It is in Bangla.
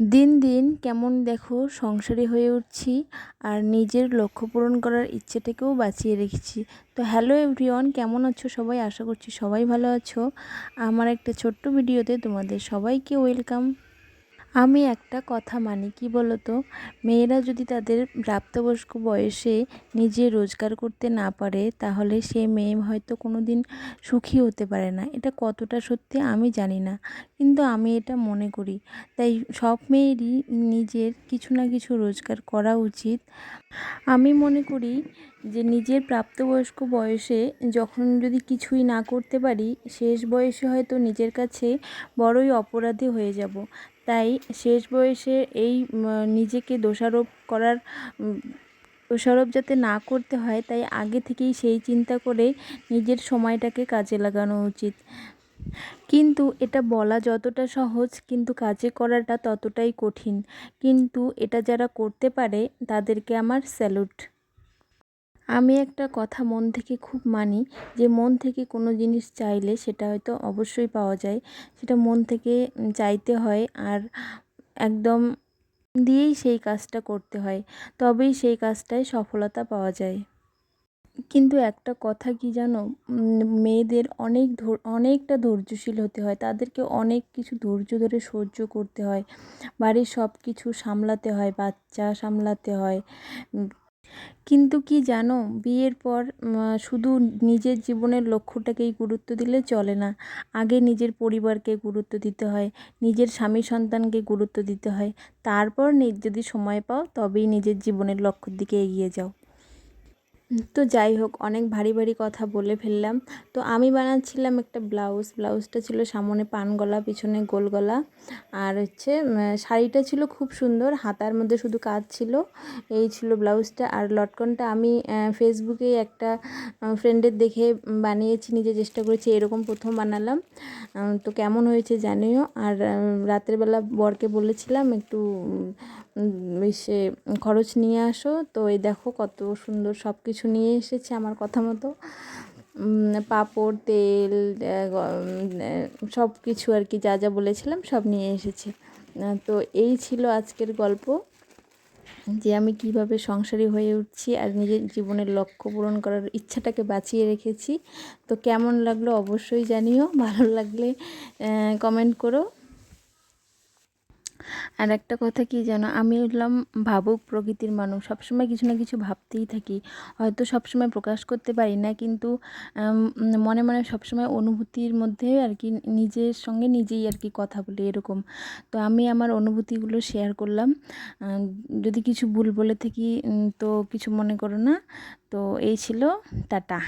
দিন দিন কেমন দেখো সংসারী হয়ে উঠছি আর নিজের লক্ষ্য পূরণ করার ইচ্ছেটাকেও বাঁচিয়ে রেখেছি। তো হ্যালো এভরিওয়ান কেমন আছো সবাই? আশা করছি সবাই ভালো আছো। আমার একটা ছোট্ট ভিডিওতে তোমাদের সবাইকে ওয়েলকাম আমি একটা কথা মানি, কি বলতো? মেয়েরা যদি তাদের প্রাপ্তবয়স্ক বয়সে নিজে রোজগার করতে না পারে, তাহলে সে মেয়ে হয়তো কোনো দিন সুখী হতে পারে না। এটা কতটা সত্যি আমি জানি না, কিন্তু আমি এটা মনে করি। তাই সব মেয়েরই নিজের কিছু না কিছু রোজগার করা উচিত। আমি মনে করি যে নিজের প্রাপ্তবয়স্ক বয়সে যখন যদি কিছুই না করতে পারি, শেষ বয়সে হয়তো নিজের কাছে বড়ই অপরাধী হয়ে যাব। তাই শেষ বয়সে এই নিজেকে দোষারোপ করার দোষারোপ যাতে না করতে হয়, তাই আগে থেকেই সেই চিন্তা করে নিজের সময়টাকে কাজে লাগানো উচিত। কিন্তু এটা বলা যতটা সহজ, কিন্তু কাজে করাটা ততটাই কঠিন। কিন্তু এটা যারা করতে পারে, তাদেরকে আমার স্যালুট। আমি একটা কথা মন থেকে খুব মানি যে, মন থেকে কোনো জিনিস চাইলে সেটা হয়তো অবশ্যই পাওয়া যায়। সেটা মন থেকে চাইতে হয় আর একদম দিয়েই সেই কাজটা করতে হয়। তবেই সেই কাজটায় সফলতা পাওয়া যায়। কিন্তু একটা কথা কি জানো? মেয়েদের অনেক অনেকটা ধৈর্যশীল হতে হয়। তাদেরকে অনেক কিছু ধৈর্য ধরে সহ্য করতে হয়। বাড়ির সব কিছু সামলাতে হয়, বাচ্চা সামলাতে হয় কিন্তু কি জানো, বিয়ের পর শুধু নিজের জীবনের লক্ষ্যটাকেই গুরুত্ব দিলে চলে না। আগে নিজের পরিবারকে গুরুত্ব দিতে হয়, নিজের স্বামী সন্তানকে গুরুত্ব দিতে হয়। তারপর যদি সময় পাও, তবেই নিজের জীবনের লক্ষ্যর দিকে এগিয়ে যাও। তো যাই হোক, অনেক ভারী ভারী কথা বলে ফেললাম। তো আমি বানাচ্ছিলাম একটা ব্লাউজ। ব্লাউজটা ছিল সামনে পান গলা, পিছনে গোল গলা। আর হচ্ছে শাড়িটা ছিল খুব সুন্দর। হাতার মধ্যে শুধু কাজ ছিল। এই ছিল ব্লাউজটা। আর লটকনটা আমি ফেসবুকে একটা ফ্রেন্ডের দেখে বানিয়েছি। নিজে চেষ্টা করেছি, এরকম প্রথম বানালাম। তো কেমন হয়েছে জানিও। আর রাতের বেলা বরকে বলেছিলাম, একটু সে খরচ নিয়ে আসো। তো এই দেখো কত সুন্দর সব কিছু নিয়ে এসেছে আমার কথা মতো। পাঁপড়, তেল সব কিছু আর কি যা যা বলেছিলাম সব নিয়ে এসেছে। তো এই ছিল আজকের গল্প। যে আমি কীভাবে সংসারী হয়ে উঠছি আর নিজের জীবনের লক্ষ্য পূরণ করার ইচ্ছাটাকে বাঁচিয়ে রেখেছি। তো কেমন লাগল অবশ্যই জানিও, ভালো লাগলে কমেন্ট করো। আর একটা কথা কি জানো? আমি হলাম ভাবুক প্রকৃতির মানুষ। সবসময় কিছু না কিছু ভাবতেই থাকি। হয়তো সবসময় প্রকাশ করতে পারি না, কিন্তু মনে মনে সবসময় অনুভূতির মধ্যে আর কি নিজের সঙ্গে নিজেই আর কি কথা বলি এরকম। তো আমি আমার অনুভূতিগুলো শেয়ার করলাম। যদি কিছু ভুল বলে থাকি তো কিছু মনে করো না। তো এই ছিল, টাটা।